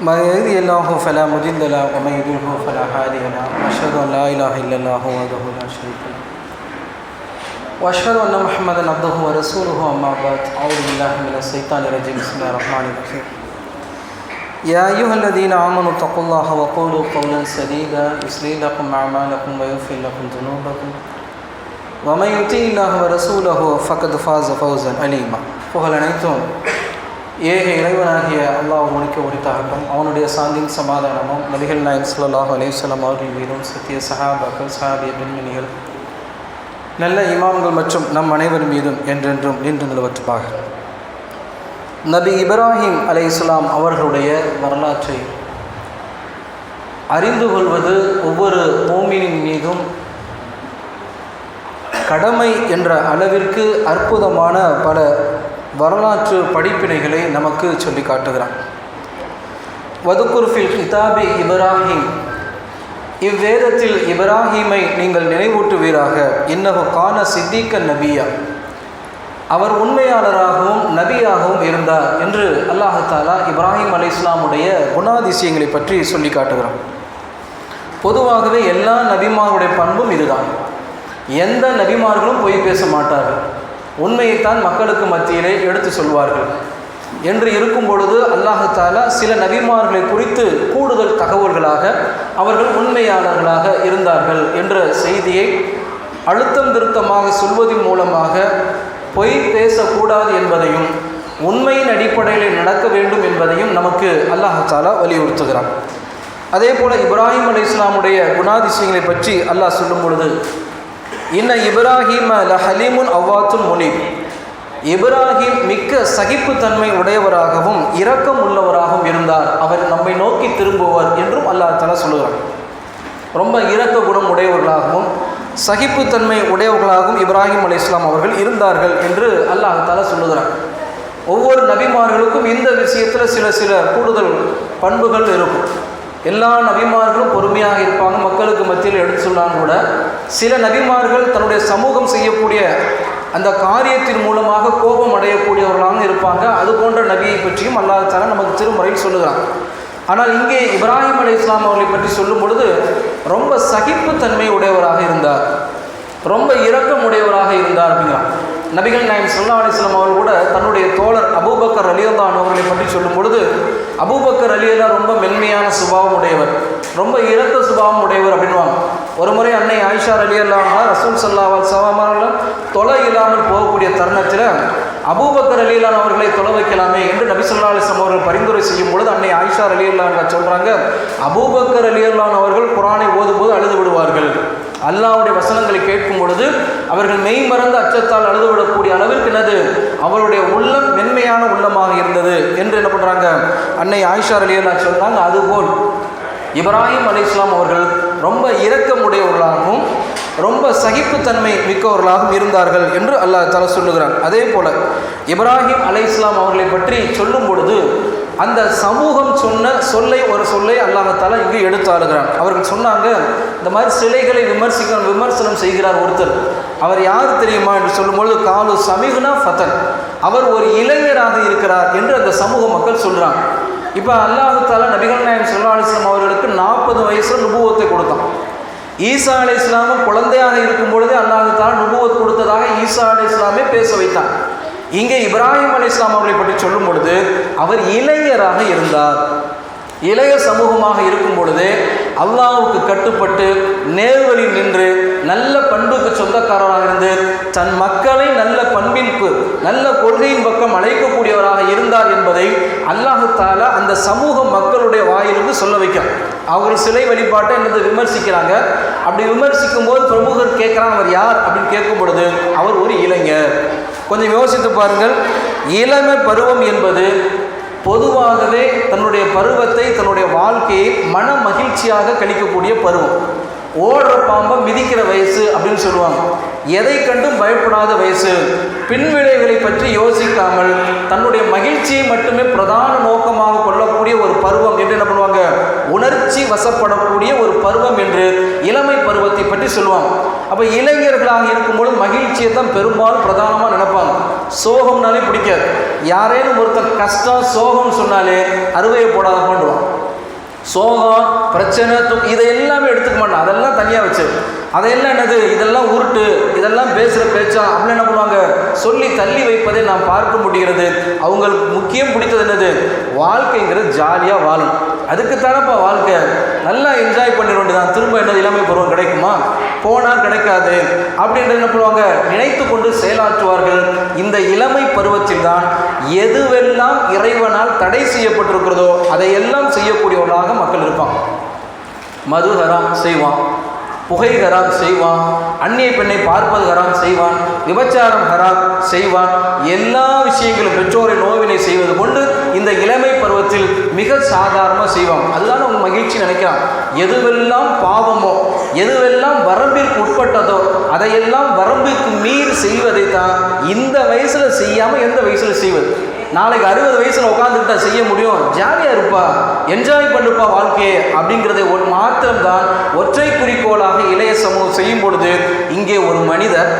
من يهدي الله فلا مضل له ومن يضلل فلا هادي له واشهد ان لا اله الا الله وحده لا شريك له واشهد ان محمدا عبده ورسوله اما بعد اعوذ بالله من الشيطان الرجيم بسم الله الرحمن الرحيم يا ايها الذين امنوا اتقوا الله وقولوا قولا سديدا يصلح لكم اعمالكم ويغفر لكم ذنوبكم ومن يطع الله ورسوله فقد فاز فوزا عليما புகழ் அனைத்தும் ஏக இறைவனாகிய அல்லாஹ் உனக்கு உரித்தாகட்டும் அவனுடைய சாந்தின் சமாதானமும் நபிகள் நாயக் ஸல்லல்லாஹு அலைஹி அவர்கள் மீதும் சத்திய சஹாபாக்கள் சஹாபிய பெண்மணிகள் நல்ல இமாம்கள் மற்றும் நம் அனைவர் மீதும் என்றென்றும் நின்று நிலவற்றுப்பாக நபி இப்ராஹிம் அலை இஸ்லாம் அவர்களுடைய வரலாற்றை அறிந்து கொள்வது ஒவ்வொரு மோமினின் மீதும் கடமை என்ற அளவிற்கு அற்புதமான பல வரலாற்று படிப்பினைகளை நமக்கு சொல்லி காட்டுகிறான். வதுக்குர்ஃபில் கிதாபி இப்ராஹிம். இவ்வேதத்தில் இப்ராஹீமை நீங்கள் நினைவூட்டுவீராக. இன்னகு கான சித்திக்க நபியா. அவர் உண்மையாளராகவும் நபியாகவும் இருந்தார் என்று அல்லாஹாலா இப்ராஹிம் அலி இஸ்லாமுடைய குணாதிசயங்களை பற்றி சொல்லி காட்டுகிறான். பொதுவாகவே எல்லா நபிமாருடைய பண்பும் இதுதான். எந்த நபிமார்களும் பொய் பேச மாட்டார்கள். உண்மையைத்தான் மக்களுக்கு மத்தியிலே எடுத்து சொல்வார்கள். என்று இருக்கும் பொழுது அல்லாஹாலா சில நபிமார்களை குறித்து கூடுதல் தகவல்களாக அவர்கள் உண்மையாளர்களாக இருந்தார்கள் என்ற செய்தியை அழுத்தம் திருத்தமாக சொல்வதன் மூலமாக பொய் பேசக்கூடாது என்பதையும் உண்மையின் அடிப்படையில் நடக்க வேண்டும் என்பதையும் நமக்கு அல்லாஹாலா வலியுறுத்துகிறான். அதே போல் இப்ராஹிம் அலி இஸ்லாமுடைய குணாதிசயங்களை பற்றி அல்லாஹ் சொல்லும் பொழுது இன்ன இப்ராஹிம் ல ஹலீமுன் அவ்வாத்துல் முனீப். இப்ராஹிம் மிக்க சகிப்புத்தன்மை உடையவராகவும் இரக்கம் உள்ளவராகவும் இருந்தார். அவர் நம்மை நோக்கி திரும்புவார் என்றும் அல்லாஹ் தலா சொல்லுகிறார் ரொம்ப இரக்க குணம் உடையவர்களாகவும் சகிப்புத்தன்மை உடையவர்களாகவும் இப்ராஹிம் அலி இஸ்லாம் அவர்கள் இருந்தார்கள் என்று அல்லாஹ் தலா சொல்லுகிறார் ஒவ்வொரு நபிமார்களுக்கும் இந்த விஷயத்தில் சில சில கூடுதல் பண்புகள் இருக்கும். எல்லா நபிமார்களும் பொறுமையாக இருப்பாங்க. மக்களுக்கு மத்தியில் எடுத்து சொன்னாலும் கூட சில நபிமார்கள் தன்னுடைய சமூகம் செய்யக்கூடிய அந்த காரியத்தின் மூலமாக கோபம் அடையக்கூடியவர்களாக இருப்பாங்க. அது போன்ற நபியை பற்றியும் அல்லாஹால நமக்கு திருமுறையில் சொல்லுகிறாங்க ஆனால் இங்கே இப்ராஹிம் அலி இஸ்லாம் அவர்களை பற்றி சொல்லும் பொழுது ரொம்ப சகிப்புத்தன்மை உடையவராக இருந்தார். ரொம்ப இரக்கம் உடையவராக இருந்தார் அப்படிங்கிறான். நபிகள் நாயம் சொல்லா அலிஸ்லாம் அவர்கள் கூட தன்னுடைய தோழர் அபூபக்கர் அலியல்லான் அவர்களை பற்றி சொல்லும் பொழுது அபூபக்கர் அலியல்லா ரொம்ப மென்மையான சுபாவம் உடையவர் ரொம்ப இரத்த சுபாவம் உடையவர் அப்படின்வாங்க ஒரு முறை அன்னை ஆயிஷார் அலியல்லாங்க ரசூல் சல்லாவால் சவாமல் தொலை இல்லாமல் போகக்கூடிய தருணத்தில் அபூபக்கர் அலியலான் அவர்களை தொலை வைக்கலாமே என்று நபி சொல்லா அலிஸ்லாம் அவர்கள் பரிந்துரை செய்யும் பொழுது அன்னை ஆயிஷா அலியுல்லான் சொல்கிறாங்க அபூபக்கர் அலியுல்லான் அவர்கள் குரானை ஓதும்போது அழுது விடுவார்கள். அல்லாவுடைய வசனங்களை கேட்கும் பொழுது அவர்கள் மெய் மறந்து அச்சத்தால் அழுதுவிடக்கூடிய அளவிற்கு என்னது? அவருடைய உள்ளம் மென்மையான உள்ளமாக இருந்தது என்று என்ன பண்ணுறாங்க அன்னை ஆயிஷா அலியல்லா சொல்கிறாங்க அதுபோல் இப்ராஹிம் அலி இஸ்லாம் அவர்கள் ரொம்ப இரக்கமுடையவர்களாகவும் ரொம்ப சகிப்புத்தன்மை மிக்கவர்களாகவும் இருந்தார்கள் என்று அல்லாஹ் தால சொல்லுகிறான். அதே போல் இப்ராஹிம் அலை இஸ்லாம் அவர்களை பற்றி சொல்லும் பொழுது அந்த சமூகம் சொன்ன சொல்லை ஒரு சொல்லை அல்லாஹால இங்கு எடுத்தாளுகிறான் அவர்கள் சொன்னாங்க இந்த மாதிரி சிலைகளை விமர்சிக்க விமர்சனம் செய்கிறார் ஒருத்தர். அவர் யார் தெரியுமா என்று சொல்லும்பொழுது காலு சமிகுனா ஃபதன் அவர் ஒரு இளைஞராக இருக்கிறார் என்று அந்த சமூக மக்கள் சொல்கிறாங்க இப்போ அல்லாஹால நபிகள் நாயகம் சொல்லா அலிஸ்லாம் அவர்களுக்கு நாற்பது வயசில் நுபுவத்தை கொடுத்தான். ஈசா அலி இஸ்லாமும் குழந்தையாக இருக்கும் பொழுதே அல்லாஹால நுபுவத் கொடுத்ததாக ஈசா அலி இஸ்லாமே பேச வைத்தார் இங்கே இப்ராஹிம் அலி இஸ்லாம் அவர்களை பற்றி சொல்லும் பொழுது அவர் இளைஞராக இருந்தார். இளைய சமூகமாக இருக்கும் பொழுது அல்லாவுக்கு கட்டுப்பட்டு நேர்வழி நின்று நல்ல பண்புக்கு சொந்தக்காரராக இருந்து தன் மக்களை நல்ல பண்பின்பு நல்ல கொள்கையின் பக்கம் அழைக்கக்கூடியவராக இருந்தார் என்பதை அல்லாஹு தாலா அந்த சமூக மக்களுடைய வாயிலிருந்து சொல்ல வைக்கும் அவர் சிலை வழிபாட்டை என்னது விமர்சிக்கிறாங்க. அப்படி விமர்சிக்கும் போது பிரமுகர் கேட்குறாங்க அவர் யார்? அப்படின்னு கேட்கும் பொழுது அவர் ஒரு இளைஞர். கொஞ்சம் யோசித்து பாருங்கள். இளமை பருவம் என்பது பொதுவாகவே தன்னுடைய பருவத்தை தன்னுடைய வாழ்க்கையை மன மகிழ்ச்சியாக கழிக்கக்கூடிய பருவம். ஓடுற பாம்பை மிதிக்கிற வயசு அப்படின்னு சொல்லுவாங்க. எதை கண்டும் பயப்படாத வயசு. பின்விளைவுகளை பற்றி யோசிக்காமல் தன்னுடைய மகிழ்ச்சியை மட்டுமே பிரதான நோக்கமாக கொள்ளக்கூடிய ஒரு பருவம் என்று என்ன பண்ணுவாங்க? உணர்ச்சி வசப்படக்கூடிய ஒரு பருவம் என்று இளமை பருவத்தை பற்றி சொல்லுவாங்க. அப்போ இளைஞர்களாக இருக்கும்பொழுது மகிழ்ச்சியை தான் பெரும்பாலும் பிரதானமாக நினைப்பாங்க. சோகம்னாலே பிடிக்காது. யாரேனும் ஒருத்தர் கஷ்டம் சோகம்னு சொன்னாலே அறுவையை போடாத பண்ணுவான் சோகம் பிரச்சனை து- இதை எல்லாமே எடுத்துக்க மாட்டான் அதெல்லாம் தனியாக வச்சு அதையெல்லாம் என்னது? இதெல்லாம் உருட்டு இதெல்லாம் பேசுகிற பேச்சா? அப்படின்னு என்ன பண்ணுவாங்க? சொல்லி தள்ளி வைப்பதை நாம் பார்க்க முடிகிறது. அவங்களுக்கு முக்கியம் பிடித்தது என்னது? வாழ்க்கைங்கிறது ஜாலியாக வாழும் அதுக்குத்தானப்பா வாழ்க்கை? நல்லா என்ஜாய் பண்ணிட வேண்டியதான் திரும்ப என்ன இளமை பருவம் கிடைக்குமா? போனால் கிடைக்காது. அப்படின்றது என்ன பண்ணுவாங்க? நினைத்து கொண்டு செயலாற்றுவார்கள். இந்த இளமை பருவத்தில் தான் எதுவெல்லாம் இறைவனால் தடை செய்யப்பட்டிருக்கிறதோ அதையெல்லாம் செய்யக்கூடியவர்களாக மக்கள் இருப்பான் மது செய்வான். புகை ஹராம் செய்வான் அந்நிய பெண்ணை பார்ப்பது ஹராம் செய்வான் விபச்சாரம் ஹராம் செய்வான். எல்லா விஷயங்களும் பெற்றோரை நோவினை செய்வது கொண்டு இந்த இளமை பருவத்தில் மிக சாதாரணமாக செய்வான். அதுதான் அவங்க மகிழ்ச்சி நினைக்கிறான். எதுவெல்லாம் பாவமோ எதுவெல்லாம் வரம்பிற்கு உட்பட்டதோ அதையெல்லாம் வரம்பிற்கு மீறி செய்வதை தான் இந்த வயசில் செய்யாமல் எந்த வயசில் செய்வது? நாளைக்கு அறுபது வயசில் உட்காந்துக்கிட்டா செய்ய முடியும். ஜாலியாக இருப்பா. என்ஜாய் பண்ணுப்பா வாழ்க்கையை அப்படிங்கிறத ஒரு மாத்திரம்தான் ஒற்றை குறிக்கோளாக இளைய சமூகம் செய்யும் பொழுது இங்கே ஒரு மனிதர்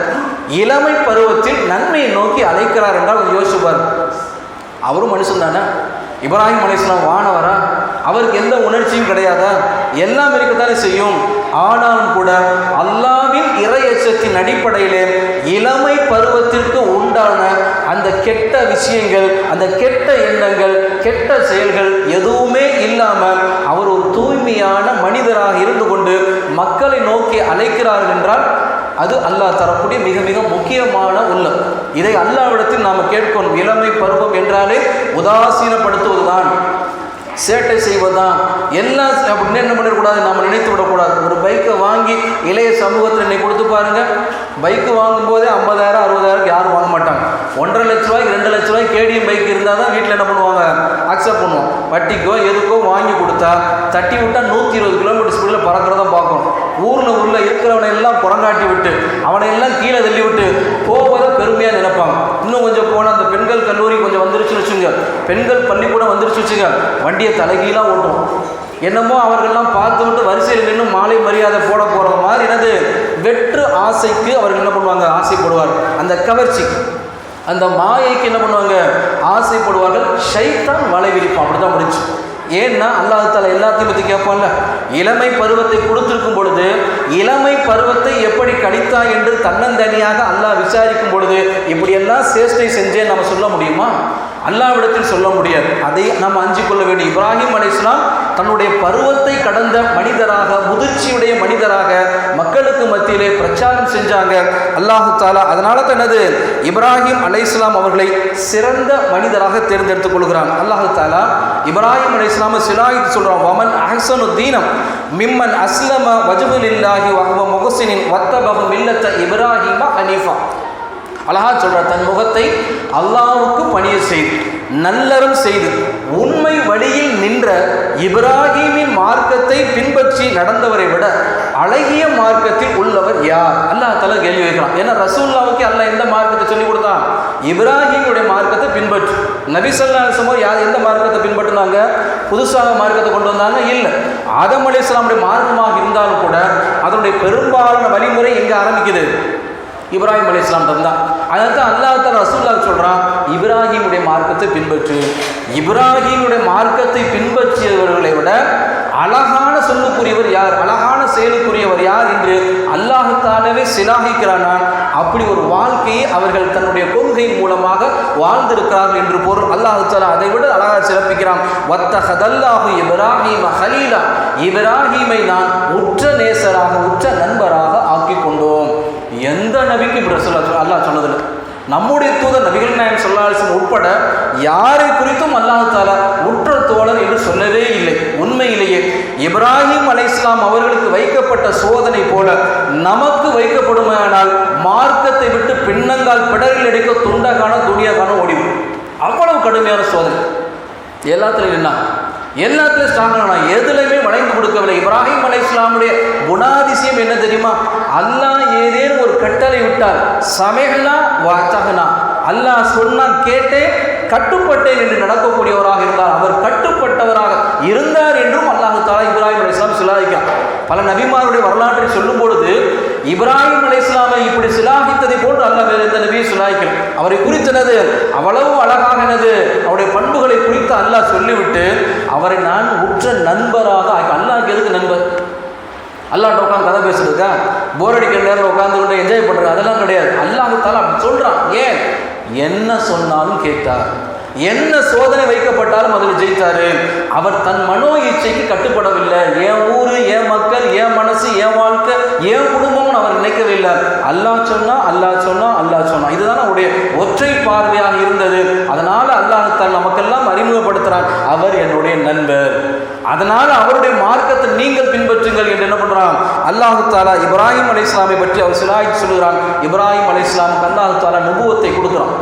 இளமை பருவத்தில் நன்மையை நோக்கி அழைக்கிறார் என்றால் யோசிப்பார் அவரும் மனுஷன் தானே இப்ராஹிம் அலிஸ்லாம் வானவரா? அவருக்கு எந்த உணர்ச்சியும் கிடையாதா? எல்லாம் இருக்கத்தானே செய்யும். ஆனாலும் கூட அல்லாவின் இறை எச்சத்தின் அடிப்படையிலே இளமை பருவத்திற்கு உண்டான அந்த கெட்ட விஷயங்கள் அந்த கெட்ட எண்ணங்கள் கெட்ட செயல்கள் எதுவுமே இல்லாமல் அவர் ஒரு தூய்மையான மனிதராக இருந்து கொண்டு மக்களை நோக்கி அழைக்கிறார்கள் என்றால் அது அல்லாஹ் தரக்கூடிய மிக மிக முக்கியமான உள்ளம். இதை அல்லாவிடத்தில் நாம் கேட்கணும். இளமை பருவம் என்றாலே உதாசீனப்படுத்துவதுதான். சேட்டை செய்வதுதான். எல்லாம் அப்படின்னு என்ன பண்ணிடக்கூடாது? நம்ம நினைத்து விடக்கூடாது. ஒரு பைக்கை வாங்கி இளைய சமூகத்தில் இன்னைக்கு கொடுத்து பாருங்கள் பைக்கு வாங்கும்போதே ஐம்பதாயிரம் அறுபதாயிரம் யாரும் வாங்க மாட்டாங்க. ஒன்றரை லட்ச ரூபாய்க்கு ரெண்டு லட்ச ரூபாய்க்கு கேடிஎம் பைக் இருந்தால் தான் வீட்டில் என்ன பண்ணுவாங்க? அக்செப்ட் பண்ணுவோம். வட்டிக்கோ எதுக்கோ வாங்கி கொடுத்தா தட்டி விட்டால் நூற்றி இருபது கிலோமீட்டர் ஸ்பீடில் பறக்கிறதான் பார்க்கணும். ஊரில் உள்ள இருக்கிறவனை எல்லாம் புறங்காட்டி விட்டு அவனை எல்லாம் கீழே தள்ளி விட்டு போவதை பெருமையாக நினைப்பாங்க. இன்னும் கொஞ்சம் போனால் அந்த பெண்கள் கல்லூரி கொஞ்சம் வந்துருச்சுன்னு வச்சுங்க. பெண்கள் பள்ளிக்கூடம் வந்துருச்சு வச்சுங்க. வண்டியை தலைகீழாக ஓட்டும். என்னமோ அவர்கள்லாம் பார்த்து விட்டு வரிசையில் நின்று மாலை மரியாதை போட போகிற மாதிரி என்னது? வெற்று ஆசைக்கு அவர்கள் என்ன பண்ணுவாங்க? ஆசைப்படுவார் அந்த கவர்ச்சிக்கு அந்த மாயைக்கு என்ன பண்ணுவாங்க? ஆசைப்படுவார்கள். ஷைத்தான் வலை விரிப்பான். அப்படி தான் முடிஞ்சு. ஏன்னா அல்லாஹால எல்லாத்தையும் பற்றி கேட்பான்ல இளமை பருவத்தை கொடுத்திருக்கும் பொழுது இளமை பருவத்தை எப்படி கடித்தா என்று தன்னந்தனியாக அல்லாஹ் விசாரிக்கும் பொழுது இப்படியெல்லாம் சேஷ்டை செஞ்சேன் நம்ம சொல்ல முடியுமா? அல்லாவிடத்தில் சொல்ல முடியாது. அதை நாம் அஞ்சு கொள்ள வேண்டும். இப்ராஹிம் அலிஸ்லாம் தன்னுடைய பருவத்தை கடந்த மனிதராக முதிர்ச்சியுடைய மனிதராக மக்களுக்கு மத்தியிலே பிரச்சாரம் செஞ்சாங்க. அல்லாஹு தாலா அதனால தனது இப்ராஹிம் அலைஹிஸ்ஸலாம் அவர்களை சிறந்த மனிதராக தேர்ந்தெடுத்துக் கொள்கிறான். அல்லாஹு தாலா இப்ராஹிம் இஸ்லாம சிலாயித் சொல்கிறோம் வமன் அஹசனு தீனம் மிம்மன் அஸ்லம வஜுபுலில்லாஹி வஹ்வ முகசினின் வத்தபஹு மில்லத்த இப்ராஹிம ஹனீஃபா. அழகா சொல்கிறார் தன் முகத்தை அல்லாவுக்கு பணிய செய்து நல்லறம் செய்து உண்மை வழியில் நின்ற இப்ராஹீமின் மார்க்கத்தை பின்பற்றி நடந்தவரை விட அழகிய மார்க்கத்தில் உள்ளவர் யார்? அல்லாஹ் தலா கேள்வி வைக்கிறான். ஏன்னா ரசூல்லாவுக்கு அல்லாஹ் எந்த மார்க்கத்தை சொல்லி கொடுத்தான்? இப்ராஹீமுடைய மார்க்கத்தை பின்பற்று. நபி சல்லாசமோ யார் எந்த மார்க்கத்தை பின்பற்றினாங்க? புதுசாக மார்க்கத்தை கொண்டு வந்தாங்க? இல்லை. ஆதம் அலி இஸ்லாமுடைய மார்க்கமாக இருந்தாலும் கூட அதனுடைய பெரும்பாலான வழிமுறை எங்கே ஆரம்பிக்குது. இப்ராஹிம் அலி இஸ்லாம் தான் அதைத்தான் தான் அல்லாஹ் ரசூல்லா சொல்கிறான் இப்ராஹிமுடைய மார்க்கத்தை பின்பற்று. இப்ராஹிமுடைய மார்க்கத்தை பின்பற்றியவர்களை விட அழகான சொல்லுக்குரியவர் யார்? அழகான செயலுக்குரியவர் யார் என்று அல்லாஹு தாலவே சிலாகிக்கிறானான் அப்படி ஒரு வாழ்க்கையை அவர்கள் தன்னுடைய கொள்கையின் மூலமாக வாழ்ந்திருக்கிறார்கள் என்று பொருள். அல்லாஹு அதை விட அழகாக சிறப்பிக்கிறான். வத்த ஹதல்லாஹு இப்ராஹிம ஹலீலா. இப்ராஹிமை நான் உற்ற நேசராக உற்ற நண்பராக ஆக்கி கொண்டோம் எந்த நபிக்கு இப்படி ரசூல்லா சொல் அல்லாஹ் சொன்னதில்லை? நம்முடைய தூதர் நபிகள் நாயகம் சொல்லாசன் உட்பட யாரை குறித்தும் அல்லாஹ் தாலா உற்ற தோழர் என்று சொல்லவே இல்லை. உண்மையிலேயே இப்ராஹிம் அலை இஸ்லாம் அவர்களுக்கு வைக்கப்பட்ட சோதனை போல நமக்கு வைக்கப்படுமானால் மார்க்கத்தை விட்டு பின்னங்கால் பிடரில் எடுக்க துண்டகான துணியகான ஓடிவிடும். அவ்வளவு கடுமையான சோதனை. எல்லாத்துலையும் என்ன? எல்லாத்துலையும் ஸ்ட்ராங்கான எதுலையுமே வளைந்து கொடுக்கவில்லை. இப்ராஹிம் அலை இஸ்லாமுடைய குணாதிசயம் என்ன தெரியுமா? அல்லாஹ் ஏதேனும் ஒரு கட்டளை விட்டால் சமைகனா வாத்தகனா அல்லாஹ் சொன்னான் கேட்டேன் கட்டுப்பட்டேன் என்று நடக்கக்கூடியவராக இருந்தார். அவர் கட்டுப்பட்டவராக இருந்தார் என்றும் அல்லாஹு தாலா இப்ராஹிம் அலி இஸ்லாம் சிலாதிக்கான் பல நபிமாருடைய வரலாற்றை சொல்லும் பொழுது இப்ராஹிம் அலி இஸ்லாமை இப்படி சிலாகித்ததை போன்று அல்ல வேறு எந்த நபியும் சிலாய்க்கல் அவரை குறித்தனது அவ்வளவு அழகானது. அவருடைய பண்புகளை குறித்து அல்லாஹ் சொல்லிவிட்டு அவரை நான் உற்ற நண்பராக அல்லாஹ் அல்லாஹ்க்கு எதுக்கு நண்பர்? அல்லாட்ட உட்காந்து கதை பேசுறதுக்கா போர் அடிக்கிற நேரம் உட்காந்து கொண்டு என்ஜாய் பண்ணுறது அதெல்லாம் கிடையாது. அல்லாஹால அப்படி சொல்கிறான் ஏன்? என்ன சொன்னாலும் கேட்டார். என்ன சோதனை வைக்கப்பட்டாலும் அதில் ஜெயித்தாரு. அவர் தன் மனோ இச்சைக்கு கட்டுப்படவில்லை. என் ஊர் என் மக்கள் என் மனசு என் வாழ்க்கை என் குடும்பம்னு அவர் நினைக்கவில்லை அல்லா அல்லாஹ் சொன்னா அல்லாஹ் சொன்னா அல்லாஹ் சொன்னா. இதுதான் அவருடைய ஒற்றை பார்வையாக இருந்தது. அதனால அல்லாஹ் தன் நமக்கெல்லாம் அறிமுகப்படுத்துறான். அவர் என்னுடைய நண்பர். அதனால அவருடைய மார்க்கத்தை நீங்கள் பின்பற்றுங்கள் என்று என்ன பண்றான்? அல்லாஹு தாலா இப்ராஹிம் அலை இஸ்லாமை பற்றி அவர் சிலாய் சொல்லுகிறான். இப்ராஹிம் அலை இஸ்லாமுக்கு அல்லாஹு தாலா நுபுவத்தை கொடுக்குறான்.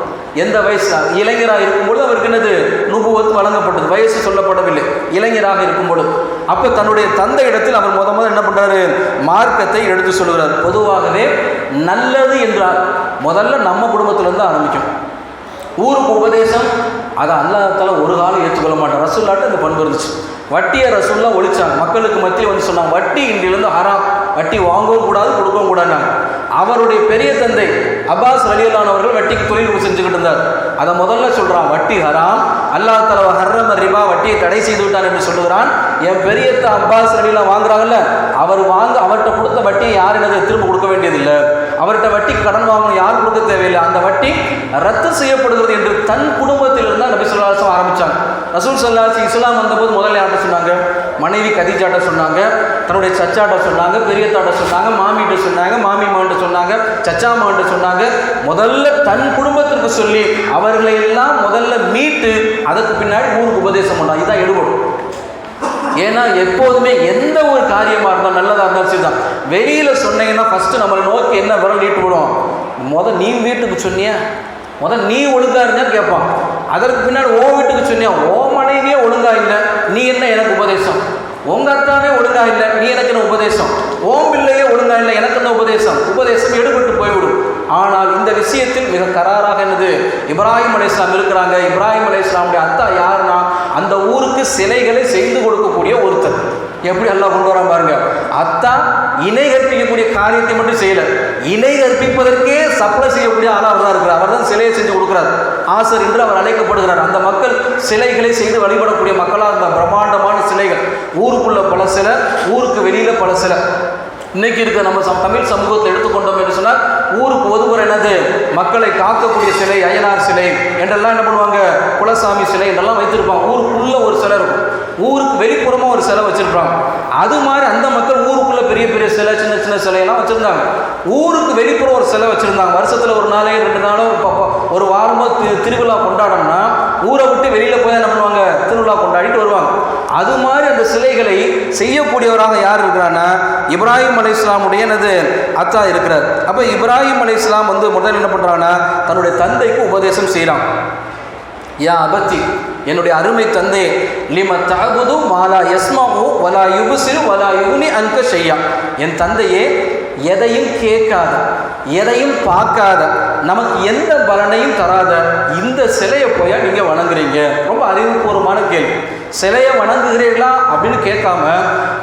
எந்த வயசு இளைஞராக இருக்கும்பொழுது அவருக்கு என்னது? நுபுவத்து வழங்கப்பட்டது. வயசு சொல்லப்படவில்லை. இளைஞராக இருக்கும்பொழுது. அப்போ தன்னுடைய தந்தை இடத்தில் அவர் முத முதல் என்ன பண்ணுறாரு மார்க்கத்தை எடுத்து சொல்கிறார் பொதுவாகவே நல்லது என்றால் முதல்ல நம்ம குடும்பத்திலேருந்து ஆரம்பிக்கும். ஊருக்கு உபதேசம் அதை அல்லாஹால ஒரு காலம் ஏற்றுக்கொள்ள மாட்டேன். ரசுல்லாட்டு இந்த பண்பு இருந்துச்சு. வட்டியை ரசுல்லாம் ஒழிச்சாங்க. மக்களுக்கு மத்தியில் வந்து சொன்னாங்க வட்டி இன்றிலிருந்து ஹராம். வட்டி வாங்கவும் கூடாது கொடுக்கவும் கூடாதுனாங்க அவருடைய பெரிய தந்தை அப்பாஸ் ரலியல்லான் அவர்கள் வட்டிக்கு தொழில் செஞ்சுக்கிட்டு இருந்தார். அதை முதல்ல சொல்கிறான் வட்டி ஹராம். அல்லாஹ் தலவ ஹர்ரம ரிபா வட்டியை தடை செய்து விட்டான் என்று சொல்லுகிறான். என் பெரியத்த அப்பாஸ் ரலியல்லா வாங்குறாங்கல்ல அவர் வாங்க அவர்கிட்ட கொடுத்த வட்டியை யார் என்னது திரும்ப கொடுக்க வேண்டியதில்லை. அவர்கிட்ட வட்டி கடன் வாங்கணும் யார் கொடுக்க தேவையில்லை. அந்த வட்டி ரத்து செய்யப்படுகிறது என்று தன் குடும்பத்தில் இருந்தால் நபி சொல்லாசம் ஆரம்பித்தாங்க ரசூல் சொல்லாசி இஸ்லாம் வந்தபோது முதல்ல யார்கிட்ட சொன்னாங்க? மனைவி கதிஜாட்ட சொன்னாங்க தன்னுடைய சச்சாட்ட சொன்னாங்க பெரியத்தாட்ட சொன்னாங்க மாமிகிட்ட சொன்னாங்க மாமி மான்ட்ட சொன்னாங்க சச்சா மான்ட்ட சொன்னாங்க. முதல்ல தன் குடும்பத்திற்கு சொல்லி அவர்களை எல்லாம் முதல்ல மீட்டு அதற்கு பின்னாடி ஊருக்கு உபதேசம் பண்ணாங்க இதுதான் எடுபடும். ஏன்னா எப்போதுமே எந்த ஒரு காரியமாக இருந்தாலும் நல்லதாக இருந்தாலும் சரி தான் வெளியில் சொன்னீங்கன்னா ஃபஸ்ட்டு நம்மளை நோக்கி என்ன விரல் நீட்டு விடும் முதல் நீ வீட்டுக்கு சொன்னியா? முதல் நீ ஒழுங்காக இருந்தால் கேட்பான். அதற்கு பின்னாடி ஓ வீட்டுக்கு சொன்னியா ஓ மனைவியே ஒழுங்கா இல்லை நீ என்ன எனக்கு உபதேசம்? உங்க அத்தானே ஒழுங்கா இல்லை நீ எனக்கு என்ன உபதேசம்? ஓம் பிள்ளையே ஒழுங்கா இல்லை எனக்கு என்ன உபதேசம்? உபதேசம் எடுபட்டு போய்விடும். ஆனால் இந்த விஷயத்தில் மிக கராராக என்னது? இப்ராஹிம் அலி இஸ்லாம் இருக்கிறாங்க. இப்ராஹிம் அலி இஸ்லாமுடைய அத்தா யாருன்னா அந்த ஊருக்கு சிலைகளை செய்து கொடுக்கக்கூடிய ஒருத்தர் எப்படி எல்லாம் கொண்டு வரான் பாருங்க. அத்தா இணை கற்பிக்கக்கூடிய காரியத்தை மட்டும் செய்யல. இணை கற்பிப்பதற்கே சப்ளை செய்யக்கூடிய ஆளாக தான் இருக்கிறார். அவர் தான் சிலையை செஞ்சு கொடுக்குறாரு. ஆசர் என்று அவர் அழைக்கப்படுகிறார். அந்த மக்கள் சிலைகளை செய்து வழிபடக்கூடிய மக்களாக இருந்தால் பிரம்மாண்டமான சிலைகள். ஊருக்குள்ள பல சிலை ஊருக்கு வெளியில் பல சிலை. இன்னைக்கு இருக்க நம்ம தமிழ் சமூகத்தை எடுத்துக்கொண்டோம் என்று சொன்னால் ஊருக்கு ஒதுவர் என்னது? மக்களை காக்கக்கூடிய சிலை அய்யனார் சிலை என்றெல்லாம் என்ன பண்ணுவாங்க? குலசாமி சிலை இதெல்லாம் வைத்திருப்பாங்க. ஊருக்குள்ள ஒரு சிலை இருக்கும். ஊருக்கு வெளிப்புறமா ஒரு சிலை வச்சிருப்பாங்க. அது மாதிரி அந்த மக்கள் ஊருக்குள்ளே பெரிய பெரிய சிலை சின்ன சின்ன சிலையெல்லாம் வச்சுருந்தாங்க. ஊருக்கு வெளிப்புற ஒரு சிலை வச்சுருந்தாங்க. வருஷத்தில் ஒரு நாளே ரெண்டு நாளோ ப- ஒரு வாரமோ தி- திருவிழா கொண்டாடோம்னா ஊரை விட்டு வெளியில் போய் என்ன பண்ணுவாங்க? திருவிழா கொண்டாடிட்டு வருவாங்க. அது மாதிரி அந்த சிலைகளை செய்யக்கூடியவராக யார் இருக்கிறான்னா இப்ராஹிம் அலி இஸ்லாமுடைய எனது அத்தா இருக்கிறார். அப்போ இப்ராஹிம் அலி இஸ்லாம் வந்து முதல்ல என்ன பண்ணுறாங்கன்னா தன்னுடைய தந்தைக்கு உபதேசம் செய்கிறான் யா அபத்தி என்னுடைய அருமை தந்தை லிம தகுது மாலா யஸ்மாவோ வலா யுபுசிறு வலா யுகுனி அன்க செய்யா என் தந்தையே எதையும் கேட்காத எதையும் பார்க்காத நமக்கு எந்த பலனையும் தராத இந்த சிலையை போய் நீங்கள் வணங்குறீங்க? ரொம்ப அறிவுபூர்வமான கேள்வி. சிலையை வணங்குகிறீர்களா அப்படின்னு கேட்காம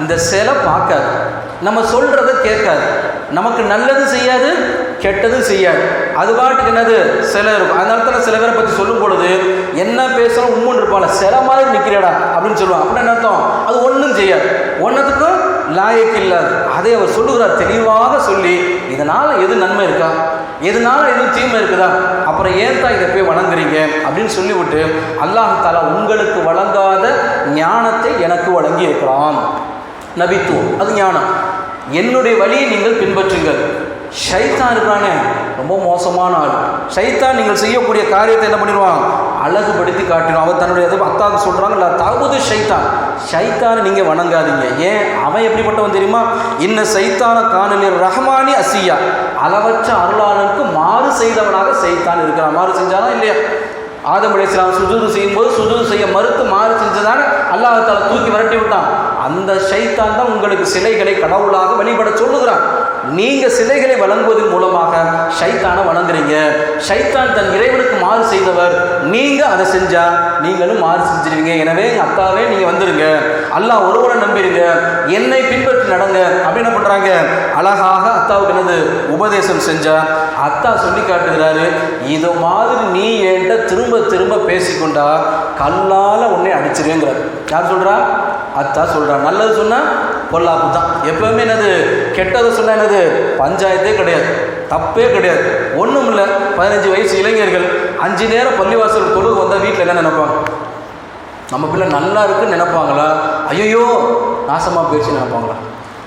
இந்த சிலை பார்க்காது. நம்ம சொல்கிறத கேட்காது. நமக்கு நல்லது செய்யாது கெட்டதும் செய்யாது. அது பாட்டுக்கு என்னது? சிலை இருக்கும். அந்த தான் சில பேரை பற்றி சொல்லும் பொழுது என்ன பேசுகிறோம் உண்மைன்னு இருப்பாங்க. சில மாதிரி நிற்கிறடா அப்படின்னு சொல்லுவாங்க. அப்படின்னு என்ன அர்த்தம்? அது ஒன்றும் செய்யாது. ஒன்றத்துக்கும் லாயக்கு இல்லாது அதை அவர் சொல்லுகிறார் தெளிவாக சொல்லி இதனால் எது நன்மை இருக்கா? எதனால எதுவும் தீமை இருக்குதா? அப்புறம் ஏன் தான் இதை போய் வணங்குறீங்க? அப்படின்னு சொல்லிவிட்டு அல்லாஹ் தாலா உங்களுக்கு வழங்காத ஞானத்தை எனக்கு வழங்கி இருக்கிறான் நபித்துவம் அது ஞானம். என்னுடைய வழியை நீங்கள் பின்பற்றுங்கள். ஷைத்தான் இருக்கிறானே. ரொம்ப மோசமான ஆள். ஷைத்தான் நீங்கள் செய்யக்கூடிய காரியத்தை என்ன பண்ணிடுவான்? அழகுபடுத்தி காட்டிடுவான். அவன் தன்னுடைய இது அத்தாவுக்கு சொல்கிறாங்கல்ல தகுது ஷைத்தான். ஷைத்தானை நீங்கள் வணங்காதீங்க. ஏன்? அவன் எப்படிப்பட்டவன் தெரியுமா? இன்ன சைத்தான காணலில் ரஹ்மானி அசியா. அளவற்ற அருளாளனுக்கு மாறு செய்தவனாக சைத்தான் இருக்கிறான். மாறு செஞ்சானா இல்லையா? ஆதம் அலைஹிஸ்ஸலாம் சுஜூது செய்யும்போது சுஜூது செய்ய மறுத்து மாறு செஞ்சதான அல்லாஹால தூக்கி விரட்டி விட்டான். அந்த ஷைத்தான் தான் உங்களுக்கு சிலைகளை கடவுளாக வழிபட சொல்லுகிறான். நீங்க சிலைகளை வழங்குவதன் மூலமாக ஷைத்தானை வணங்குறீங்க. ஷைத்தான் தன் இறைவனுக்கு மாறு செய்தவர். நீங்க அதை செஞ்சா நீங்களும் மாறு செஞ்சிருவீங்க. எனவே எங்கள் அத்தாவே நீங்க வந்துருங்க. அல்லாஹ் ஒருவரை நம்பிடுங்க என்னை பின்பற்றி நடங்க. அப்படின்னு என்ன பண்றாங்க? அழகாக அத்தாவுக்கு என்னது? உபதேசம் செஞ்சா அத்தா சொல்லி காட்டுகிறாரு. இது மாதிரி நீ என்கிட்ட திரும்ப திரும்ப பேசிக்கொண்டா கல்லால உன்னை அடிச்சிருவேங்கிறார். யார் சொல்றா? அதான் சொல்கிறான் நல்லது சொன்னால் பொல்லாப்பு தான். எப்போவுமே என்னது கெட்டது சொன்னால் என்னது பஞ்சாயத்தே கிடையாது. தப்பே கிடையாது. ஒன்றும் இல்லை. பதினஞ்சு வயசு இளைஞர்கள் அஞ்சு நேரம் பள்ளிவாசல் தொழுகு வந்தால் வீட்டில் என்ன நினைப்பாங்க? நம்ம பிள்ளை நல்லா இருக்குன்னு நினைப்பாங்களா? ஐயோ நாசமாக போயிடுச்சு நினைப்பாங்களா?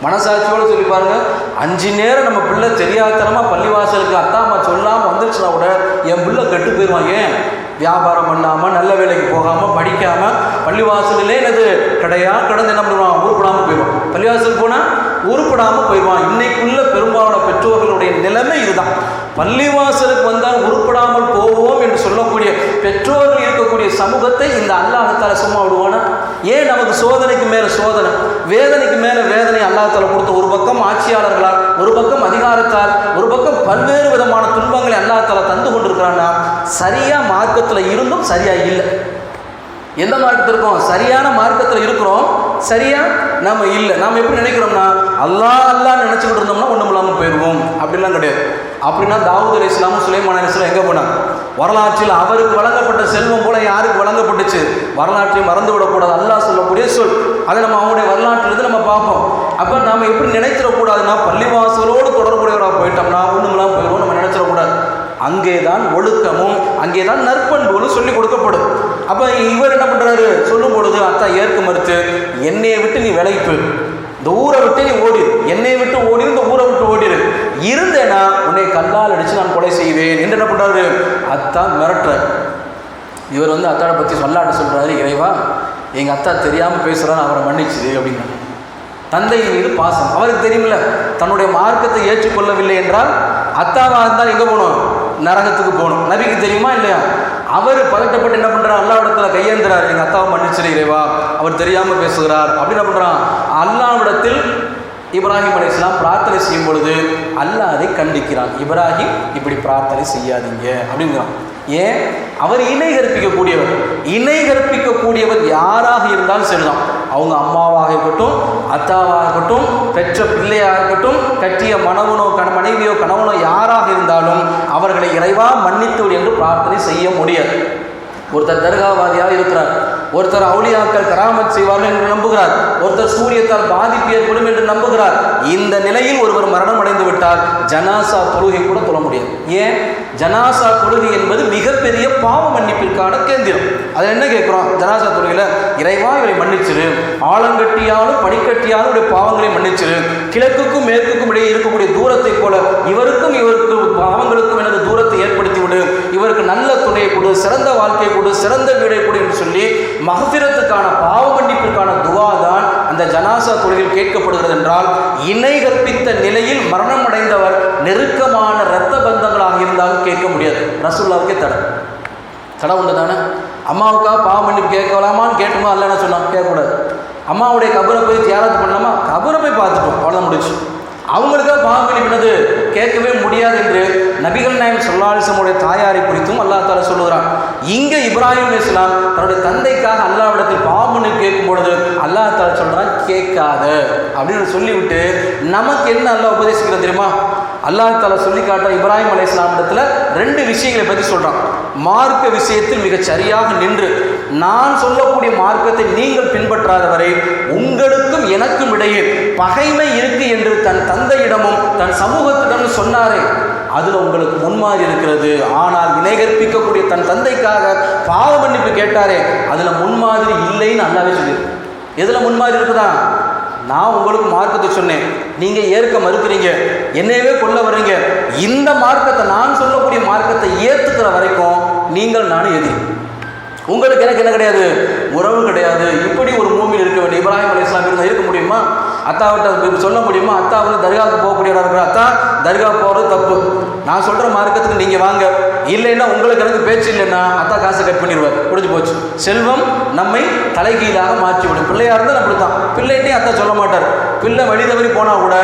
மனசாட்சியோடு சொல்லி பாருங்க. அஞ்சு நேரம் நம்ம பிள்ளை தெரியாதனமாக பள்ளிவாசலுக்கு அத்தா அம்மா சொல்லாமல் வந்துருச்சுன்னா கூட என் பிள்ளை கெட்டு போயிடுவான். ஏன்? வியாபாரம் பண்ணாமல் நல்ல வேலைக்கு போகாமல் படிக்காமல் பள்ளிவாசலிலே எனது கடையாக கடந்து என்ன பண்ணுவான்? உருப்படாமல் போயிடுவான். பள்ளிவாசல் போனால் உருப்படாமல் போயிடுவான். இன்னைக்குள்ள பெரும்பாலான பெற்றோர்களுடைய நிலைமை இதுதான். பள்ளிவாசலுக்கு வந்தால் உருப்படாமல் போவோம் என்று சொல்லக்கூடிய பெற்றோர்கள் இருக்கக்கூடிய சமூகத்தை இந்த அல்லாஹத்தால சும்மா விடுவானா? ஏன் நமக்கு சோதனைக்கு மேலே சோதனை? வேதனைக்கு மேலே வேதனை அல்லாஹத்தால கொடுத்த ஒரு பக்கம் ஆட்சியாளர்களால் ஒரு பக்கம் அதிகாரத்தால் ஒரு பக்கம் பல்வேறு விதமான துன்பங்களை அல்லாஹத்தால தந்து கொண்டிருக்கிறான்னா சரியாக மார்க்கத்தில் இருந்தும் சரியாக இல்லை. எந்த மார்க்கத்தில் இருக்கோம் சரியான மார்க்கத்தில் இருக்கிறோம் சரியா நம்ம இல்லை. நம்ம எப்படி நினைக்கிறோம்னா அல்லா அல்லாஹ் நினச்சிக்கிட்டு இருந்தோம்னா ஒன்றும் இல்லாமல் போயிடுவோம் அப்படிலாம் கிடையாது. அப்படின்னா தாவூத் அலி இஸ்லாமும் சுலைமான் அலி இஸ்லாம் எங்கே போனாங்க? வரலாற்றில் அவருக்கு வழங்கப்பட்ட செல்வம் போல யாருக்கு வழங்கப்பட்டுச்சு? வரலாற்றை மறந்து விடக்கூடாது அல்லாஹ் சொல்லக்கூடிய சொல். அதை நம்ம அவனுடைய வரலாற்றிலிருந்து நம்ம பார்ப்போம். அப்போ நாம் எப்படி நினைச்சிடக்கூடாதுன்னா பள்ளிவாசலோடு தொடர்புடையவராக போயிட்டோம்னா ஒன்றும் இல்லாமல் போயிடுவோம் நம்ம நினைச்சிடக்கூடாது. அங்கேதான் ஒழுக்கமும் அங்கே தான் நற்பண்புகளும் சொல்லி கொடுக்கப்படும். அப்போ இவர் என்ன பண்ணுறாரு சொல்லும் பொழுது அத்தா ஏற்க மறுத்து என்னையை விட்டு நீ விளைப்பு இந்த ஊரை விட்டு நீ ஓடிடு என்னையை விட்டு ஓடிடு இந்த ஊரை விட்டு ஓடிடு இருந்தேனா உன்னை கல்லால் அடித்து நான் கொலை செய்வேன். என்று என்ன பண்ணுறாரு அத்தான் மிரட்டுறார். இவர் வந்து அத்தாவை பற்றி சொல்லாட்ட சொல்கிறாரு இறைவா எங்கள் அத்தா தெரியாமல் பேசுகிறாரு அவரை மன்னிச்சுது அப்படின்னு தந்தையின் மீது பாசம். அவருக்கு தெரியுமில்ல தன்னுடைய மார்க்கத்தை ஏற்றுக்கொள்ளவில்லை என்றால் அத்தாவாக இருந்தால் எங்கே போகணும்? நரகத்துக்கு போகணும். நபிக்கு தெரியுமா இல்லையா? அவர் பதட்டப்பட்டு என்ன பண்ணுறார் அல்லாவிடத்தில் கையேந்துறார். எங்கள் அத்தாவை மன்னிச்சிரு இறைவா அவர் தெரியாமல் பேசுகிறார். அப்படின்னு என்ன பண்ணுறான் அல்லாவிடத்தில் இப்ராஹிம் அலி இஸ்லாம் பிரார்த்தனை செய்யும் பொழுது அல்லாஹ் அதை கண்டிக்கிறான். இப்ராஹிம் இப்படி பிரார்த்தனை செய்யாதீங்க அப்படிங்கிறான். ஏன்? அவர் இணை கற்பிக்கக்கூடியவர். இணை கற்பிக்கக்கூடியவர் யாராக இருந்தாலும் சரிதான். அவங்க அம்மாவாக இருக்கட்டும் அத்தாவாக இருக்கட்டும் பெற்ற பிள்ளையாக இருக்கட்டும் கட்டிய மனவனோ கண மனைவியோ கணவனோ யாராக இருந்தாலும் அவர்களை இறைவா மன்னித்து என்று பிரார்த்தனை செய்ய முடியாது. ஒருத்தர் தர்காவாதியாக இருக்கிறார். ஒருத்தர் அவுளியாக்கள் கராமத் செய்வார்கள் என்று நம்புகிறார். ஒருத்தர் சூரியத்தால் பாதிப்பு ஏற்படும் என்று நம்புகிறார். இந்த நிலையில் ஒருவர் மரணம் அடைந்து விட்டால் ஜனாசா தொழுகை கூட தொழ முடியாது. ஏன்? ஜனாசா தொழுகை என்பது மிகப்பெரிய பாவ மன்னிப்பிற்கான கேந்திரம். அதை என்ன கேட்குறோம்? ஜனாசா தொழுகையில் இறைவா இவரை மன்னிச்சிரு. ஆலங்கட்டியாலும் படிக்கட்டியாலும் இவருடைய பாவங்களை மன்னிச்சிரு. கிழக்குக்கும் மேற்குக்கும் இடையே இருக்கக்கூடிய தூரத்தை போல இவருக்கும் இவருக்கு பாவங்களுக்கும் எனது தூரத்தை ஏற்படுத்தி விடு. இவருக்கு நல்ல துணையை கொடு சிறந்த வாழ்க்கையை கொடு சிறந்த வீடை கொடு என்று சொல்லி மகபிரத்துக்கான பாவ மன்னிப்பிற்கான துவா தான் அந்த ஜனாசா தொழிலில் கேட்கப்படுகிறது என்றால் இணை கற்பித்த நிலையில் மரணம் அடைந்தவர் நெருக்கமான இரத்த பந்தங்களாக இருந்தாலும் கேட்க முடியாது. ரசுல்லாவுக்கே தடை. தடை உண்டு தானே அம்மாவுக்காக பாவம் மன்னிப்பு கேட்கலாமான்னு கேட்டுமா இல்லைன்னு சொன்னான் கேட்கக்கூடாது. அம்மாவுடைய கபரை போய் தியாரத்து பண்ணலாமா? கபரை போய் பார்த்துட்டோம். அவ்வளோதான் முடிச்சு அவங்களுக்காக பாவ மன்னிப்பினது கேட்கவே முடியாது என்று நபிகள் நாயம் சொல்லாலிசமுடைய தாயாரை குறித்தும் அல்லா தால சொல்லுகிறான். இங்கே இப்ராஹிம் இஸ்லாம் தன்னுடைய தந்தைக்காக அல்லாவிடத்தில் பாவ மன்னிப்பு கேட்கும் பொழுது அல்லா தால சொல்கிறான் கேட்காத. அப்படின்னு சொல்லிவிட்டு நமக்கு என்ன அல்லா உபதேசிக்கிறது தெரியுமா? அல்லாஹ் தால சொல்லி காட்டுற இப்ராஹிம் அலை இஸ்லாமிடத்தில் ரெண்டு விஷயங்களை பற்றி சொல்கிறான் மார்க்க விஷயத்தில் மிகச் சரியாக நின்று நான் சொல்லக்கூடிய மார்க்கத்தை நீங்கள் பின்பற்றாத வரை உங்களுக்கும் எனக்கும் இடையே பகைமை இருக்கு என்று தன் தந்தையிடமும் தன் சமூகத்திடமும் சொன்னாரே. அதில் உங்களுக்கு முன்மாறி இருக்கிறது. ஆனால் வினைகற்பிக்கக்கூடிய தன் தந்தைக்காக பாவ மன்னிப்பு கேட்டாரே அதில் முன்மாதிரி இல்லைன்னு அல்லாவே சொல்லி எதில் முன்மாதிரி இருக்குதான் நான் உங்களுக்கு மார்க்கத்தை சொன்னேன். நீங்க ஏற்க மறுக்கிறீங்க. என்னையவே கொள்ள வர்றீங்க. இந்த மார்க்கத்தை நான் சொல்லக்கூடிய மார்க்கத்தை ஏத்துக்கிற வரைக்கும் நீங்கள் நானும் எதிரி. உங்களுக்கு எனக்கு என்ன கிடையாது? உறவு கிடையாது. இப்படி ஒரு மூமியில் இருக்க வேண்டிய இப்ராஹிம் அலி இஸ்லாம் இருந்தால் இருக்க முடியுமா? அத்தாவிட்ட சொல்ல முடியுமா? அத்தா வந்து தர்காவுக்கு போகக்கூடியவராக இருக்கிற அத்தா தர்கா போகிறது தப்பு. நான் சொல்கிற மார்க்கத்துக்கு நீங்கள் வாங்க. இல்லைன்னா உங்களுக்கு எனக்கு பேச்சு இல்லைன்னா அத்தா காசை கட் பண்ணிடுவார் முடிஞ்சு போச்சு. செல்வம் நம்மை தலைகீழாக மாற்றிவிடும். பிள்ளையாக இருந்தால் அப்படி தான் பிள்ளைகிட்டையும் அத்தா சொல்ல மாட்டார். பிள்ளை வழி தவறி போனால் கூட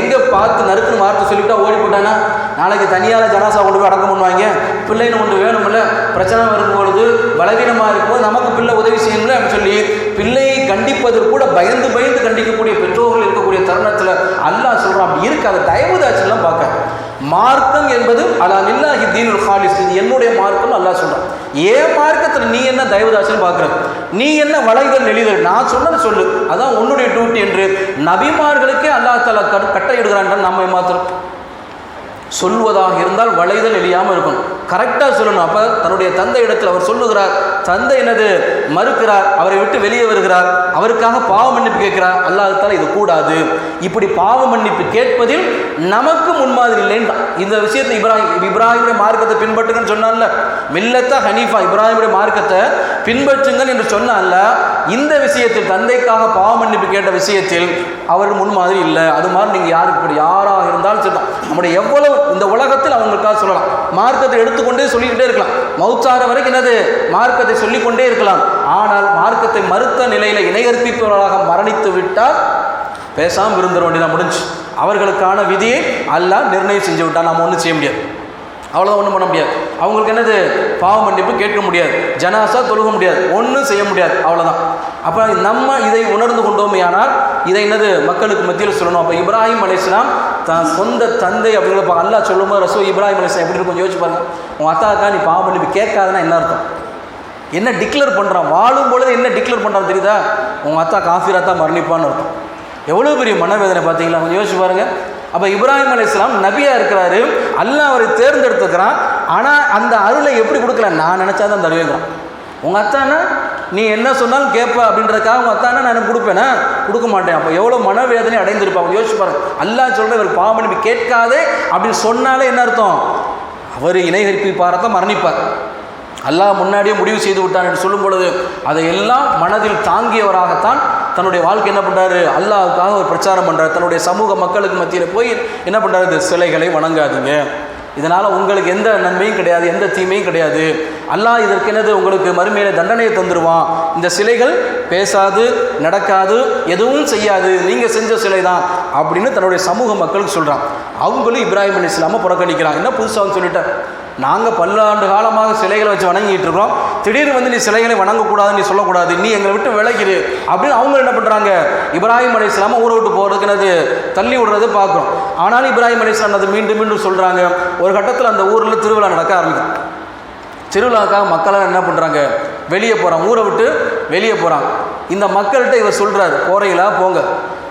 எங்கே பார்த்து நறுக்குன்னு வார்த்தை சொல்லிவிட்டா ஓடி போட்டானா? நாளைக்கு தனியார ஜனாசா கொண்டு போய் அடக்கம் பண்ணுவாங்க. பிள்ளைன்னு ஒன்று வேணும்ல? பிரச்சனை வரும்பொழுது பலவீனமாக இருக்கும்போது நமக்கு பிள்ளை உதவி செய்யணும்ல அப்படின்னு சொல்லி பிள்ளை கண்டிப்பதற்கு கூட பயந்து பயந்து கண்டிக்கக்கூடிய பெற்றோர்கள் இருக்கக்கூடிய தருணத்தில் அல்லாஹ் சொல்கிறான் அப்படி இருக்கு அதை தயவுதாச்செல்லாம் பார்க்க மார்க்கம் என்பது அலா நில்லாஹி தீனுல் ஹாலிஸ் இது என்னுடைய மார்க்கம் அல்லாஹ் சொல்கிறான் ஏன் மார்க்கத்தில் நீ என்ன தயவுதாசன் பார்க்குற நீ என்ன வளைதல் நெளிதல்? நான் சொன்னது சொல்லு. அதான் உன்னுடைய டியூட்டி என்று நபிமார்களுக்கே அல்லாஹ் தாலா கட்டை எடுக்கிறான் நம்ம மாத்திரம் சொல்வதாக இருந்தால் வளைதல் எழியாமல் இருக்கும். கரெக்டாக சொல்லணும். அப்போ தன்னுடைய தந்தை இடத்தில் அவர் சொல்லுகிறார் தந்தை என்னது? மறுக்கிறார் அவரை விட்டு வெளியே வருகிறார் அவருக்காக பாவ மன்னிப்பு கேட்கிறார். அல்லாததால் இது கூடாது. இப்படி பாவ மன்னிப்பு கேட்பதில் நமக்கு முன்மாதிரி இல்லைன்னு இந்த விஷயத்தை இப்ராஹிம் இப்ராஹிமுடைய மார்க்கத்தை பின்பற்றுங்கன்னு சொன்னால மில்லத்த ஹனீஃபா இப்ராஹிமுடைய மார்க்கத்தை பின்பற்றுங்கள் என்று சொன்னால இந்த விஷயத்தில் தந்தைக்காக பாவ மன்னிப்பு கேட்ட விஷயத்தில் அவர் முன்மாதிரி இல்லை. அது மாதிரி நீங்கள் யாருக்கு இப்படி யாராக இருந்தாலும் சொல்லலாம். நம்முடைய எவ்வளவு இந்த உலகத்தில் அவங்களுக்காக சொல்லலாம். மார்க்கத்தை எடுத்துக்கொண்டே சொல்லிக்கிட்டே இருக்கலாம். மௌச்சார வரைக்கும் என்னது? மார்க்கத்தை சொல்லிக்கொண்டே இருக்கலாம். ஆனால் மார்க்கத்தை மறுத்த நிலையில் இணையற்பிப்பவர்களாக மரணித்து விட்டால் பேசாமல் இருந்துட வேண்டியதான் முடிஞ்சு. அவர்களுக்கான விதியை அல்ல நிர்ணயம் செஞ்சு விட்டால் நம்ம ஒன்றும் செய்ய முடியாது. அவ்வளோதான் ஒன்றும் பண்ண முடியாது. அவங்களுக்கு என்னது? பாவ மன்னிப்பு கேட்க முடியாது. ஜனாசா தொழுக முடியாது. ஒன்றும் செய்ய முடியாது. அவ்வளோதான் அப்போ நம்ம இதை உணர்ந்து கொண்டோமே ஆனால் இதை என்னது? மக்களுக்கு மத்தியில் சொல்லணும். அப்போ இப்ராஹிம் அலிஸ்லாம் தான் சொந்த தந்தை அப்படிங்கிறப்ப அல்லாஹ் சொல்லும்போது ரசூ இப்ராஹிம் அலிஸ்லாம் எப்படி இருக்கும்? யோசிச்சு பாருங்க. உன் அத்தாக்கா நீ பாவ மன்னிப்பு கேட்காதுன்னா என்ன அர்த்தம்? என்ன டிக்ளேர் பண்ணுறான் வாழும் பொழுது என்ன டிக்ளேர் பண்ணுறான் தெரியுதா? உங்கள் அத்தா காஃபிராக தான் மரணிப்பான்னு அர்த்தம். எவ்வளோ பெரிய மனவேதனை பார்த்தீங்களா? கொஞ்சம் யோசிச்சு பாருங்கள் அப்போ இப்ராஹிம் அலி இஸ்லாம் நபியாக இருக்கிறாரு. அல்லாஹ் அவரை தேர்ந்தெடுத்துக்கிறான் ஆனால் அந்த அருளை எப்படி கொடுக்கல? நான் நினச்சா தான் தருவேங்கிறான் உங்கள் அத்தானா நீ என்ன சொன்னாலும் கேட்ப அப்படின்றதுக்காக உங்கள் அத்தானா நான் கொடுப்பேனா. கொடுக்க மாட்டேன். அப்போ எவ்வளோ மனவேதனை அடைந்திருப்பாங்க யோசிச்சு பாருங்க. அல்லாஹ் சொல்கிற இவர் பாவம் கேட்காதே அப்படின்னு சொன்னாலே என்ன அர்த்தம்? அவர் இணைகரிப்பிப்பாரத்தான் மரணிப்பார். அல்லாஹ் முன்னாடியே முடிவு செய்து விட்டான் என்று சொல்லும் பொழுது அதையெல்லாம் மனதில் தாங்கியவராகத்தான் தன்னுடைய வாழ்க்கை என்ன பண்ணுறாரு அல்லாஹுக்காக ஒரு பிரச்சாரம் பண்ணுறாரு தன்னுடைய சமூக மக்களுக்கு மத்தியில் போய் என்ன பண்ணுறாரு இந்த சிலைகளை வணங்காதீங்க. இதனால் உங்களுக்கு எந்த நன்மையும் கிடையாது எந்த தீமையும் கிடையாது. அல்லாஹ் இதற்கு என்னது? உங்களுக்கு மறுமையில தண்டனையை தந்துடுவான் இந்த சிலைகள் பேசாது நடக்காது எதுவும் செய்யாது. நீங்கள் செஞ்ச சிலை தான் அப்படின்னு தன்னுடைய சமூக மக்களுக்கு சொல்கிறான் அவங்களும் இப்ராஹிம் அலி இஸ்லாமை புறக்கணிக்கிறான். என்ன புதுசாக சொல்லிட்டேன்? நாங்கள் பல்லாண்டு காலமாக சிலைகளை வச்சு வணங்கிட்டு இருக்கிறோம். திடீர்னு வந்து நீ சிலைகளை வணங்கக்கூடாதுன்னு நீ சொல்லக்கூடாது நீ எங்களை விட்டு விலகிடு அப்படின்னு அவங்க என்ன பண்ணுறாங்க இப்ராஹிம் அலி இஸ்லாமை ஊரை விட்டு போகிறதுக்கு என்னது தள்ளி விடுறது பார்க்குறோம். ஆனாலும் இப்ராஹிம் அலி இஸ்லாம் அது மீண்டும் மீண்டும் சொல்கிறாங்க ஒரு கட்டத்தில் அந்த ஊரில் திருவிழா நடக்க ஆரம்பிக்கும் திருவிழாக்காக மக்களால் என்ன பண்ணுறாங்க வெளியே போகிறான் ஊரை விட்டு வெளியே போகிறான் இந்த மக்கள்கிட்ட இவர் சொல்கிறார் போகிறீங்களா போங்க.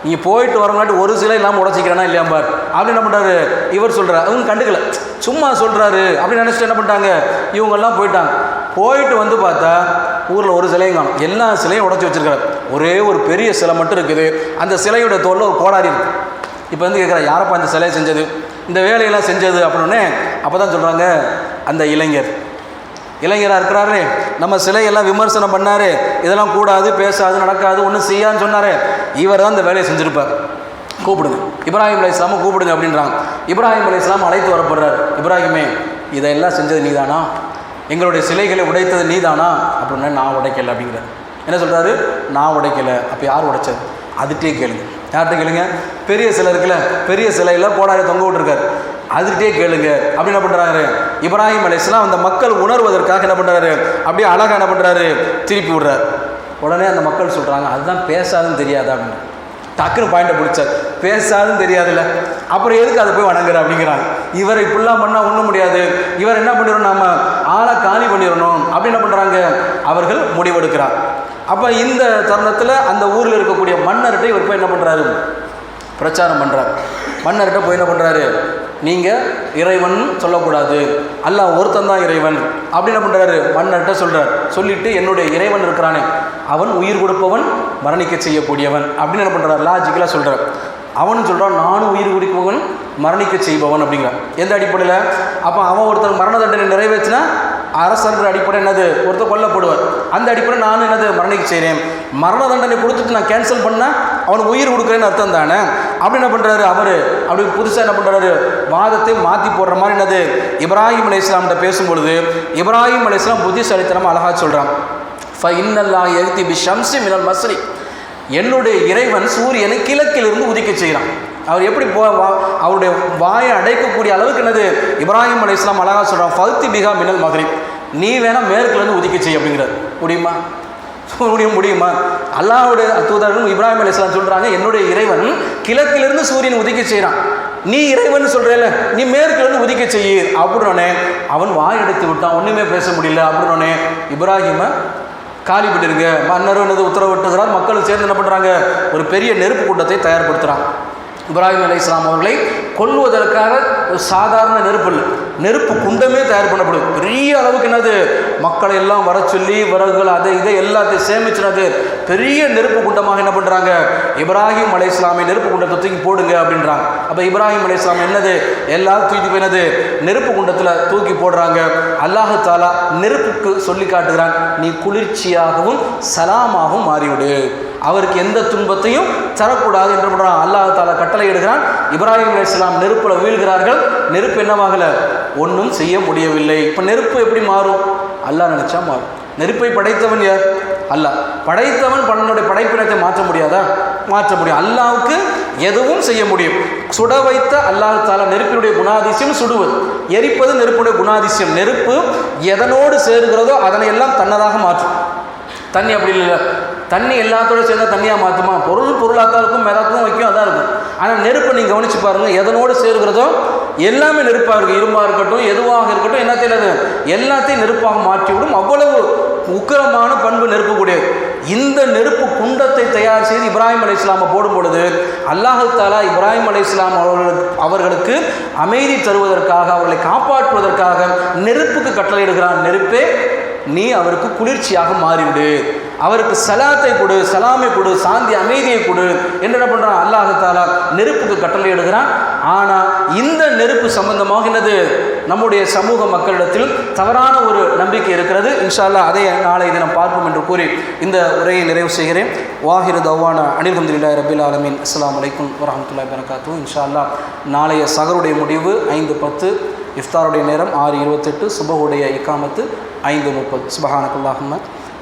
நீ போயிட்டு வரங்காட்டி ஒரு சிலை இல்லாமல் உடச்சிக்கிறானா இல்லையா பார்? அப்படின்னு என்ன பண்ணுறாரு இவர் சொல்கிறார் அவங்க கண்டுக்கல. சும்மா சொல்கிறாரு அப்படின்னு நினச்சிட்டு என்ன பண்ணிட்டாங்க? இவங்கெல்லாம் போயிட்டாங்க. போயிட்டு வந்து பார்த்தா ஊரில் ஒரு சிலையும் காணும். எல்லா சிலையும் உடச்சி வச்சுருக்காரு. ஒரே ஒரு பெரிய சிலை மட்டும் இருக்குது. அந்த சிலையோட தோலில் ஒரு கோடாரி இருக்குது இப்போ வந்து கேட்குறா யாரப்பா இந்த சிலையை செஞ்சது? இந்த வேலையெல்லாம் செஞ்சது? அப்படின்னே அப்போ தான் சொல்கிறாங்க அந்த இளைஞர். இளைஞராக இருக்கிறாரு. நம்ம சிலையெல்லாம் விமர்சனம் பண்ணார். இதெல்லாம் கூடாது பேசாது நடக்காது ஒன்றும் செய்யான்னு சொன்னார். இவர் தான் இந்த வேலையை செஞ்சுருப்பார். கூப்பிடுங்க. இப்ராஹிம் அலி இஸ்லாமை கூப்பிடுங்க அப்படின்றாங்க. இப்ராஹிம் அலி இஸ்லாம் அழைத்து வரப்படுறார் இப்ராஹிமே இதெல்லாம் செஞ்சது நீதானா? எங்களுடைய சிலைகளை உடைத்தது நீதானா? அப்படின்னா நான் உடைக்கல அப்படிங்கிறார். என்ன சொல்கிறாரு நான் உடைக்கலை. அப்போ யார் உடைச்சது? அதுகிட்டே கேளுங்க. யார்கிட்ட கேளுங்க? பெரிய சிலை இருக்குல்ல பெரிய சிலையில் கோடாரி தொங்க விட்டுருக்காரு. அதுகிட்டே கேளுங்க. அப்படி என்ன பண்ணுறாரு இப்ராஹிம் அலிஸ்லாம் அந்த மக்கள் உணர்வதற்காக என்ன பண்ணுறாரு அப்படியே அழகாக என்ன பண்ணுறாரு திருப்பி விடுறாரு. உடனே அந்த மக்கள் சொல்கிறாங்க அதுதான் பேசாதுன்னு தெரியாது? அப்படின்னு. டக்குன்னு பாயிண்டை பிடிச்சார். பேசாதுன்னு தெரியாதுல்ல. அப்புறம் எதுக்கு அதை போய் வணங்குற? அப்படிங்கிறாங்க. இவரை இப்படிலாம் பண்ணால் ஒன்றும் முடியாது. இவர் என்ன பண்ணிடணும்? நாம ஆளை காலி பண்ணிடணும். அப்படி என்ன பண்ணுறாங்க அவர்கள் முடிவெடுக்கிறார். அப்போ இந்த தருணத்தில் அந்த ஊரில் இருக்கக்கூடிய மன்னர்கிட்ட இவர் போய் என்ன பண்ணுறாரு பிரச்சாரம் பண்ணுறார் மன்னர்கிட்ட போய் என்ன பண்ணுறாரு நீங்கள் இறைவன் சொல்லக்கூடாது. அல்லாஹ் ஒருத்தன் தான் இறைவன். அப்படின்னு என்ன பண்ணுறாரு மன்னர்கிட்ட சொல்கிறார் சொல்லிட்டு என்னுடைய இறைவன் இருக்கிறானே. அவன் உயிர் கொடுப்பவன் மரணிக்க செய்யக்கூடியவன். அப்படின்னு என்ன பண்ணுறார் லாஜிக்கலாக சொல்கிறார் அவனும் சொல்கிறான் நானும் உயிர் குடிப்பவன் மரணிக்க செய்பவன் அப்படிங்கிறான் எந்த அடிப்படையில்? அப்போ அவன் ஒருத்தர் மரண தண்டனை நிறைவேற்றினா அரசன்ற அடிப்படை என்னது? ஒருத்தர் கொல்லப்படுவார். அந்த அடிப்படை நானும் என்னது? மரணிக்க செய்கிறேன் மரண தண்டனை கொடுத்துட்டு நான் கேன்சல் பண்ணால் அவனுக்கு உயிர் கொடுக்குறேன்னு அர்த்தம் தானே? அப்படி என்ன பண்ணுறாரு அவர்? அப்படி புதுசாக என்ன பண்ணுறாரு வாதத்தை மாற்றி போடுற மாதிரி என்னது? இப்ராஹிம் அலி இஸ்லாம்கிட்ட பேசும்பொழுது இப்ராஹிம் அலி இஸ்லாம் புத்திசாலித்தனமாக அழகாக சொல்கிறான் ஃப இன்னல்லா பி ஷம்சி மினல் மஸ்ரி. என்னுடைய இறைவன் சூரியனை கிழக்கிலிருந்து உதிக்க செய்கிறான். அவர் எப்படி போ வா- அவருடைய வாயை அடைக்கக்கூடிய அளவுக்கு என்னது? இப்ராஹிம் அலி இஸ்லாம் அழகா சொல்கிறான் ஃபல்தி பிகா மினல் மகரிப். நீ வேணால் மேற்குலேருந்து உதிக்க செய் அப்படிங்கிறார். முடியுமா? சூரிய முடியுமா? அல்லாவுடைய தூதரும் இப்ராஹிம் அலி இஸ்லாம் என்னுடைய இறைவன் கிழக்கிலிருந்து சூரியன் உதிக்க செய்கிறான் நீ இறைவன் சொல்கிறேல நீ மேற்கிலிருந்து உதிக்க செய்யு அப்படின்னே அவன் வாய் எடுத்து விட்டான் ஒன்றுமே பேச முடியல. அப்படின்னே இப்ராஹிம காலி பண்ணிருங்க மன்னர் என்னது உத்தரவிட்டுகிறார் மக்களும் சேர்ந்து என்ன பண்ணுறாங்க ஒரு பெரிய நெருப்பு கூட்டத்தை தயார்படுத்துகிறான் இப்ராஹிம் அலை இஸ்லாம் அவர்களை கொள்வதற்காக ஒரு சாதாரண நெருப்பு இல்லை. நெருப்பு குண்டமே தயார் பண்ணப்படுது. பெரிய அளவுக்கு என்னது? மக்களை எல்லாம் வர சொல்லி விறகுகள் அதை இதை எல்லாத்தையும் சேமிச்சினது பெரிய நெருப்பு குண்டமாக என்ன பண்ணுறாங்க இப்ராஹிம் அலை இஸ்லாமை நெருப்பு குண்டத்தை தூக்கி போடுங்க அப்படின்றாங்க. அப்போ இப்ராஹிம் அலை இஸ்லாம் என்னது? எல்லாரும் தூக்கி போயினது நெருப்பு குண்டத்தில் தூக்கி போடுறாங்க. அல்லாஹு தாலா நெருப்புக்கு சொல்லி காட்டுகிறான். நீ குளிர்ச்சியாகவும் சலாமாகவும் மாறிவிடு. அவருக்கு எந்த துன்பத்தையும் தரக்கூடாது என்று பண்ணுறான் அல்லாஹ் தாலா கட்டளை இடுகிறான். இப்ராஹிம் இஸ்லாம் நெருப்பில் வீழ்கிறார்கள். நெருப்பு என்னவாகல? ஒன்றும் செய்ய முடியவில்லை. இப்போ நெருப்பு எப்படி மாறும்? அல்லாஹ் நினச்சா மாறும். நெருப்பை படைத்தவன் யார்? அல்லாஹ். படைத்தவன் பன்னனுடைய படைப்பினத்தை மாற்ற முடியாதா? மாற்ற முடியும். அல்லாவுக்கு எதுவும் செய்ய முடியும். சுட வைத்த அல்லாஹ் தாலா நெருப்பினுடைய குணாதிசயம் சுடுவது. எரிப்பது நெருப்புடைய குணாதிசயம். நெருப்பு எதனோடு சேருகிறதோ அதனை எல்லாம் தன்னதாக மாற்றும். தண்ணி அப்படி இல்லை தண்ணி எல்லாத்தோட சேர்ந்தா தண்ணியாக மாற்றுமா பொருள் பொருளாத்தான் இருக்கும் மிதக்கும் வைக்கும் அதான் இருக்கும். ஆனால் நெருப்பை நீங்கள் கவனித்து பாருங்கள் எதனோடு சேர்கிறதோ எல்லாமே நெருப்பாக இருக்கும். இரும்பாக இருக்கட்டும் எதுவாக இருக்கட்டும் என்ன தெரியாது. எல்லாத்தையும் நெருப்பாக மாற்றிவிடும். அவ்வளவு உக்கிரமான பண்பு நெருப்பு கூடியது இந்த நெருப்பு குண்டத்தை தயார் செய்து இப்ராஹிம் அலி இஸ்லாமை போடும் பொழுது அல்லாஹு தாலா இப்ராஹிம் அலி இஸ்லாம் அவர்களுக்கு அவர்களுக்கு அமைதி தருவதற்காக அவர்களை காப்பாற்றுவதற்காக நெருப்புக்கு கட்டளையிடுகிறான். நெருப்பே நீ அவருக்கு குளிர்ச்சியாக மாறிவிடு. அவருக்கு சலாத்தை கொடு சலாமை கொடு சாந்தி அமைதியை கொடு என்று என்ன பண்ணுறான் அல்லாஹு தாலா நெருப்புக்கு கட்டளையிடுகிறான் ஆனால் இந்த நெருப்பு சம்பந்தமாக என்னது நம்முடைய சமூக மக்களிடத்தில் தவறான ஒரு நம்பிக்கை இருக்கிறது. இன்ஷால்லா அதை நாளை தினம் பார்ப்போம் என்று கூறி இந்த உரையை நிறைவு செய்கிறேன். வாஹிரு தவான அனில்ஹம்துல்லா ரபில் ஆலமின். அஸ்லாம் அலைக்கும் வரமத்துல்லா வரகாத்து இன்ஷால்லா நாளைய சகருடைய முடிவு ஐந்து பத்து இஃப்தாருடைய நேரம் ஆறு இருபத்தெட்டு சுபகுடைய இக்காமத்து ஐந்து முப்பது.